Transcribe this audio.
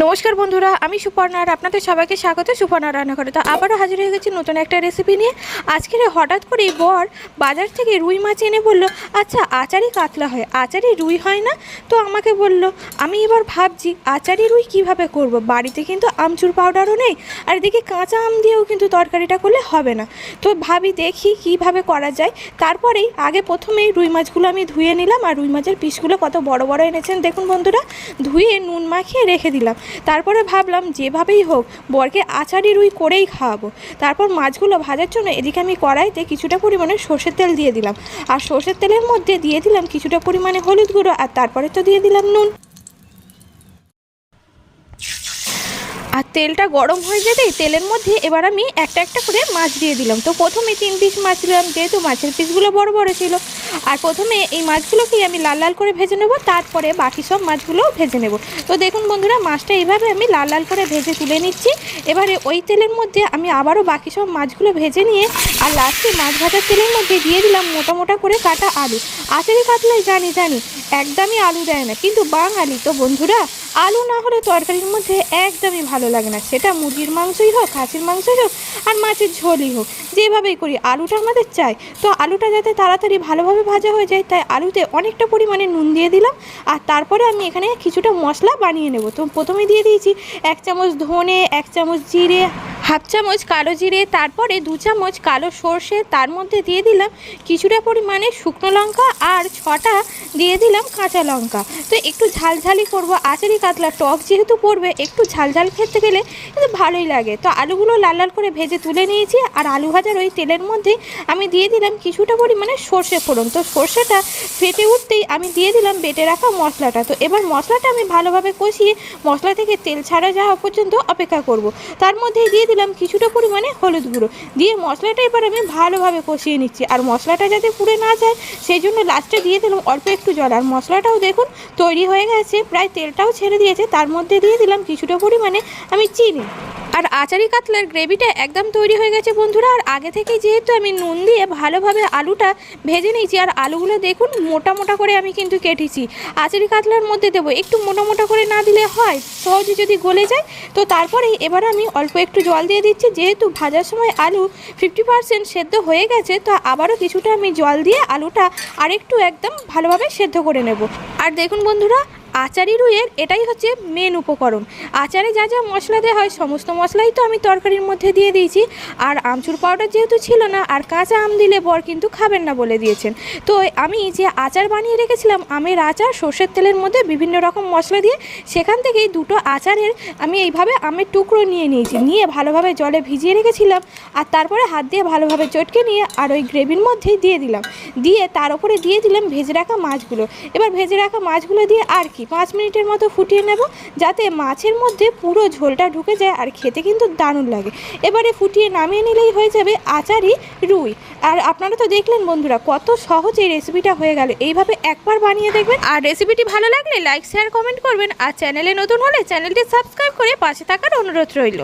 নমস্কার বন্ধুরা, আমি সুপর্ণা আর আপনাদের সবাইকে স্বাগত, সুপর্ণা রান্নাঘরে। তো আবারও হাজির হয়ে গেছি নতুন একটা রেসিপি নিয়ে। আজকের হঠাৎ করেই বর বাজার থেকে রুই মাছ এনে বলল আচ্ছা আচারি কাতলা হয়, আচারি রুই হয় না? তো আমাকে বলল, আমি এবার ভাবছি, আচারি রুই কীভাবে করব? বাড়িতে কিন্তু আমচুর পাউডারও নেই, আর এদিকে কাঁচা আম দিয়েও কিন্তু তরকারিটা করলে হবে না। তো ভাবি দেখি কীভাবে করা যায়। তারপরেই আগে প্রথমেই রুই মাছগুলো আমি ধুয়ে নিলাম, আর রুই মাছের পিসগুলো কত বড় বড় এনেছেন দেখুন বন্ধুরা, ধুয়ে নুন মাখিয়ে রেখে দিলাম। তারপরে ভাবলাম, যেভাবেই হোক, বরকে আচারি রুই করেই খাওয়াবো। তারপর মাছগুলো ভাজার জন্য এদিকে আমি কড়াইতে কিছুটা পরিমাণে সর্ষের তেল দিয়ে দিলাম। আর সর্ষের তেলের মধ্যে দিয়ে দিলাম কিছুটা পরিমাণে হলুদ গুঁড়ো, আর তারপরে তো দিয়ে দিলাম নুন। আর তেলটা গরম হয়ে যেতেই তেলের মধ্যে এবার আমি একটা একটা করে মাছ দিয়ে দিলাম। তো প্রথমে তিন পিস মাছ দিলাম, যেহেতু মাছের পিসগুলো বড় বড় ছিল। আর প্রথমে এই মাছগুলোকেই আমি লাল লাল করে ভেজে নেব, তারপরে বাকি সব মাছগুলোও ভেজে নেব। তো দেখুন বন্ধুরা, মাছটা এইভাবে আমি লাল লাল করে ভেজে তুলে নিচ্ছি। এবারে ওই তেলের মধ্যে আমি আবারও বাকি সব মাছগুলো ভেজে নিয়ে আর লাস্টে মাছ ভাজার তেলের মধ্যে দিয়ে দিলাম মোটা মোটা করে কাটা আলু। আচারি কাতলাই জানি জানি, একদমই আলু দেয় না, কিন্তু বাঙালি তো বন্ধুরা, আলু না হলে তরকারির মধ্যে একদমই ভালো লাগে না। সেটা মুরগির মাংসই হোক, খাসির মাংসই হোক আর মাছের ঝোলই হোক, যেভাবেই করি, আলুটা আমাদের চাই। তো আলুটা যাতে তাড়াতাড়ি ভালোভাবে ভাজা হয়ে যায়, তাই আলুতে অনেকটা পরিমাণে নুন দিয়ে দিলাম। আর তারপরে আমি এখানে কিছুটা মশলা বানিয়ে নেব। তো প্রথমে দিয়ে দিয়েছি এক চামচ ধনে, এক চামচ জিরে, হাফ চামচ কালো জিরে, তারপরে দু চামচ কালো সর্ষে, তার মধ্যে দিয়ে দিলাম কিছুটা পরিমাণে শুকনো লঙ্কা আর ছটা দিয়ে দিলাম কাঁচা লঙ্কা। তো একটু ঝালঝালি করব। আচারি কাতলা টক যেহেতু পড়বে, একটু ঝালঝাল খেতে গেলে কিন্তু ভালোই লাগে। তো আলুগুলো লাল লাল করে ভেজে তুলে নিয়েছি, আর আলু ভাজার ওই তেলের মধ্যে আমি দিয়ে দিলাম কিছুটা পরিমাণে সর্ষে ফোড়ন। তো সর্ষেটা ফেটে উঠতেই আমি দিয়ে দিলাম বেটে রাখা মশলাটা। তো এবার মশলাটা আমি ভালোভাবে কষিয়ে মশলা থেকে তেল ছাড়া যাওয়া পর্যন্ত অপেক্ষা করব। তার মধ্যেই দিয়ে দিলাম কিছুটা পরিমাণে হলুদ গুঁড়ো। দিয়ে মশলাটা এবার আমি ভালোভাবে কষিয়ে নিচ্ছি। আর মশলাটা যাতে পুড়ে না যায়, সেই জন্য লাস্টে দিয়ে দিলাম অল্প একটু জল। আর মশলাটাও দেখুন, তৈরি হয়ে গেছে। প্রায় তেলটাও ছেড়ে দিয়েছে। তার মধ্যে দিয়ে দিলাম কিছুটা পরিমাণে আমি চিনি। আর আচারি কাতলার গ্রেভিটা একদম তৈরি হয়ে গেছে বন্ধুরা, আর আগে থেকেই যেহেতু আমি নুন দিয়ে ভালোভাবে আলুটা ভেজে নিয়েছি, আর আলুগুলো দেখুন মোটা মোটা করে আমি কিন্তু কেটেছি। আচারি কাতলার মধ্যে দেবো একটু মোটা মোটা করে না দিলে হয়, সহজে যদি গলে যায়, তো তারপরে এবার আমি অল্প একটু জল দিয়ে দিচ্ছি, যেহেতু ভাজার সময় আলু ফিফটি পার্সেন্ট সেদ্ধ হয়ে গেছে, তো আবারও কিছুটা আমি জল দিয়ে আলুটা আরেকটু একদম ভালোভাবে সেদ্ধ করে নেব। আর দেখুন বন্ধুরা আচারি রুইয়ের এটাই হচ্ছে মেন উপকরণ। আচারে যা যা মশলা দেওয়া হয়, সমস্ত মশলাই তো আমি তরকারির মধ্যে দিয়ে দিয়েছি। আর আমচুর পাউডার যেহেতু ছিল না, আর কাঁচা আম দিলে বর কিন্তু খাবেন না বলে দিয়েছেন। তো আমি যে আচার বানিয়ে রেখেছিলাম, আমের আচার, সর্ষের তেলের মধ্যে বিভিন্ন রকম মশলা দিয়ে, সেখান থেকেই দুটো আচারের আমি এইভাবে আমের টুকরো নিয়ে নিয়েছি। নিয়ে ভালোভাবে জলে ভিজিয়ে রেখেছিলাম, আর তারপরে হাত দিয়ে ভালোভাবে চটকে নিয়ে আর ওই গ্রেভির মধ্যেই দিয়ে দিলাম। দিয়ে তার উপরে দিয়ে দিলাম ভেজে রাখা মাছগুলো। এবার ভেজে রাখা মাছগুলো দিয়ে আর কি পাঁচ মিনিটের মতো ফুটিয়ে নেব যাতে মাছের মধ্যে পুরো ঝোলটা ঢুকে যায় আর খেতে কিন্তু দারুণ লাগে। এবারে ফুটিয়ে নামিয়ে নিলেই হয়ে যাবে আচারি রুই। আর আপনারা তো দেখলেন বন্ধুরা, কত সহজ এই রেসিপিটা হয়ে গেল। এইভাবে একবার বানিয়ে দেখবেন। আর রেসিপিটি ভালো লাগলে লাইক শেয়ার কমেন্ট করবেন। আর চ্যানেলে নতুন হলে চ্যানেলটি সাবস্ক্রাইব করে পাশে থাকার অনুরোধ রইল।